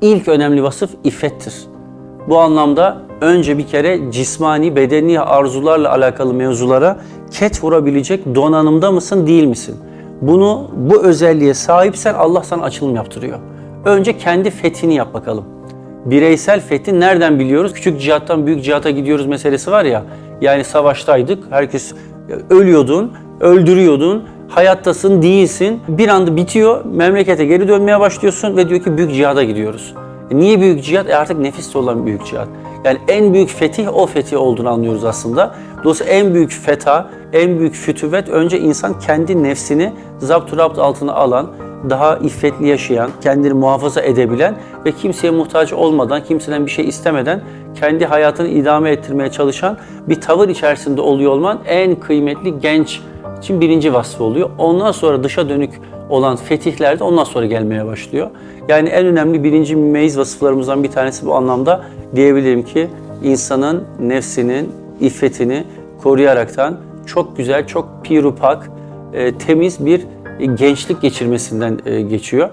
ilk önemli vasıf iffettir. Bu anlamda önce bir kere cismani, bedeni arzularla alakalı mevzulara ket vurabilecek donanımda mısın, değil misin? Bunu, bu özelliğe sahipsen Allah sana açılım yaptırıyor. Önce kendi fethini yap bakalım. Bireysel fethi nereden biliyoruz? Küçük cihattan büyük cihata gidiyoruz meselesi var ya. Yani savaştaydık, herkes ölüyordun, öldürüyordun, hayattasın, değilsin. Bir anda bitiyor, memlekete geri dönmeye başlıyorsun ve diyor ki büyük cihada gidiyoruz. E niye büyük cihat? E artık nefisle olan büyük cihat. Yani en büyük fetih o fetih olduğunu anlıyoruz aslında. Dolayısıyla en büyük fetha, en büyük fütüvet önce insan kendi nefsini zapt rapt altına alan, daha iffetli yaşayan, kendini muhafaza edebilen ve kimseye muhtaç olmadan, kimseden bir şey istemeden kendi hayatını idame ettirmeye çalışan bir tavır içerisinde oluyor olman en kıymetli genç için birinci vasfı oluyor. Ondan sonra dışa dönük olan fetihler de ondan sonra gelmeye başlıyor. Yani en önemli birinci mümeyyiz vasıflarımızdan bir tanesi bu anlamda diyebilirim ki insanın nefsinin iffetini koruyaraktan çok güzel, çok pirupak, e, temiz bir gençlik geçirmesinden e, geçiyor.